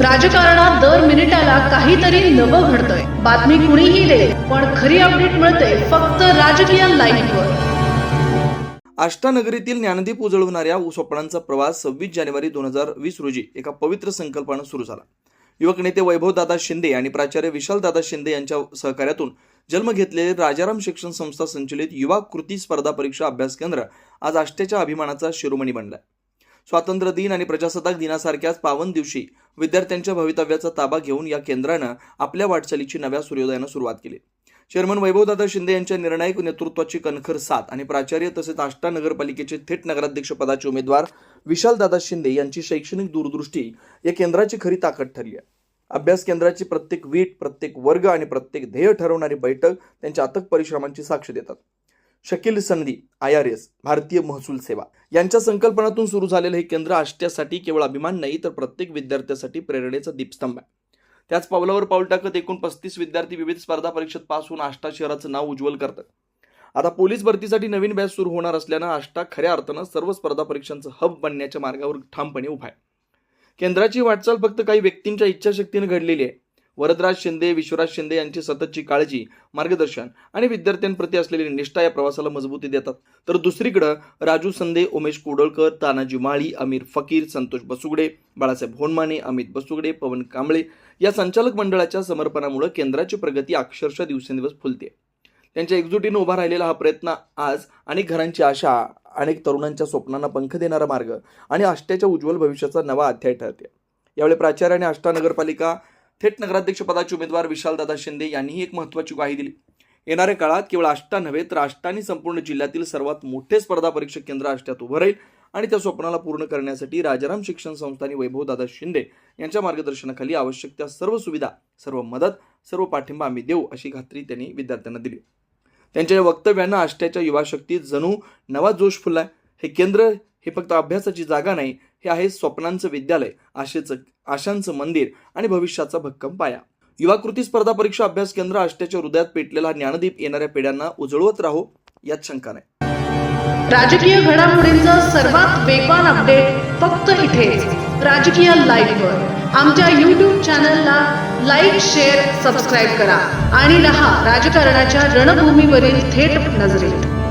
राजकारणात दर मिनिटाला काहीतरी नवं घडतंय. बातमी कुणीही दे पण खरी अपडेट मिळते फक्त राजकीय लाईव्हवर अष्टानगरीतील ज्ञानदीप उजळवणाऱ्या स्वप्नांचा प्रवास सव्वीस जानेवारी दोन हजार वीस रोजी एका पवित्र संकल्पानं सुरू झाला. युवक नेते वैभवदादा शिंदे आणि प्राचार्य विशालदादा शिंदे यांच्या सहकार्यातून जन्म घेतलेले राजाराम शिक्षण संस्था संचलित युवा कृती स्पर्धा परीक्षा अभ्यास केंद्र आज आष्ट्याच्या अभिमानाचा शिरोमणी बनलाय. स्वातंत्र्य दिन आणि प्रजासत्ताक दिनासारख्याच पावन दिवशी विद्यार्थ्यांच्या भवितव्याचा ताबा घेऊन या केंद्रानं आपल्या वाटचालीची नव्या सूर्योदयानं सुरुवात केली. चेअरमन वैभवदादा शिंदे यांच्या निर्णायक नेतृत्वाची कणखर साथ आणि प्राचार्य तसेच आष्टा नगरपालिकेचे थेट नगराध्यक्ष पदाचे उमेदवार विशालदादा शिंदे यांची शैक्षणिक दूरदृष्टी या केंद्राची खरी ताकद ठरली आहे. अभ्यास केंद्राची प्रत्येक वीट प्रत्येक वर्ग आणि प्रत्येक ध्येय ठरवणारी बैठक त्यांच्या अथक परिश्रमांची साक्ष देतात. शकील संधी आय आर एस भारतीय महसूल सेवा. यांच्या संकल्पनातून सुरू झालेलं हे केंद्र आष्ट्यासाठी केवळ अभिमान नाही तर प्रत्येक विद्यार्थ्यासाठी प्रेरणेचा दीपस्तंभ आहे. त्याच पावलावर पाऊल टाकत एकूण पस्तीस विद्यार्थी विविध स्पर्धा परीक्षेत पास होऊन आष्टा शहराचं नाव उज्ज्वल करतात. आता पोलीस भरतीसाठी नवीन बॅच सुरू होणार असल्यानं आष्टा खऱ्या अर्थानं सर्व स्पर्धा परीक्षांचं हब बनण्याच्या मार्गावर ठामपणे उभा आहे. केंद्राची वाटचाल फक्त काही व्यक्तींच्या इच्छाशक्तीने घडलेली आहे. वरदराज शिंदे विश्वराज शिंदे यांची सततची काळजी मार्गदर्शन आणि विद्यार्थ्यांप्रती असलेली निष्ठा या प्रवासाला मजबूती देतात. तर दुसरीकडं राजू संदे उमेश कुडळकर तानाजी माळी अमीर फकीर संतोष बसुगडे बाळासाहेब होनमाने अमित बसुगडे पवन कांबळे या संचालक मंडळाच्या समर्पणामुळे केंद्राची प्रगती अक्षरशः दिवसेंदिवस फुलते त्यांच्या एकजुटीनं उभा राहिलेला हा प्रयत्न आज अनेक घरांची आशा अनेक तरुणांच्या स्वप्नांना पंख देणारा मार्ग आणि आष्ट्याच्या उज्ज्वल भविष्याचा नवा अध्याय ठरते यावेळी प्राचार्य आणि आष्टा नगरपालिका थेट नगराध्यक्षपदाचे उमेदवार विशालदादा शिंदे यांनीही एक महत्त्वाची ग्वाही दिली. येणाऱ्या काळात केवळ आष्टा नव्हे तर आष्टानी संपूर्ण जिल्ह्यातील सर्वात मोठे स्पर्धा परीक्षा केंद्र आष्ट्यात उभं राहील आणि त्या स्वप्नाला पूर्ण करण्यासाठी राजाराम शिक्षण संस्था आणि वैभवदादा शिंदे यांच्या मार्गदर्शनाखाली आवश्यक त्या सर्व सुविधा सर्व मदत सर्व पाठिंबा आम्ही देऊ अशी खात्री त्यांनी विद्यार्थ्यांना दिली. त्यांच्या या वक्तव्यानं आष्ट्याच्या युवा शक्तीत जणू नवा जोश फुललाय. हे केंद्र हे फक्त अभ्यासाची जागा नाही हे आहे स्वप्नांचं विद्यालय आशेचं आशांचं मंदिर आणि भविष्याचा भक्कम पाया. युवा कृती स्पर्धा परीक्षा अभ्यास केंद्र आष्ट्याच्या हृदयात पेटलेला ज्ञानदीप येणाऱ्या पिढ्यांना उजळवत राहो यात शंका नाही. राजकीय घडामोडींचा सर्वात वेगवान अपडेट फक्त इथेच राजकीय लाईव्हवर. आमच्या यूट्यूब चॅनलला लाईक शेअर सबस्क्राईब करा आणि रहा राजकारणाच्या रणभूमीवरील थेट नजरेत.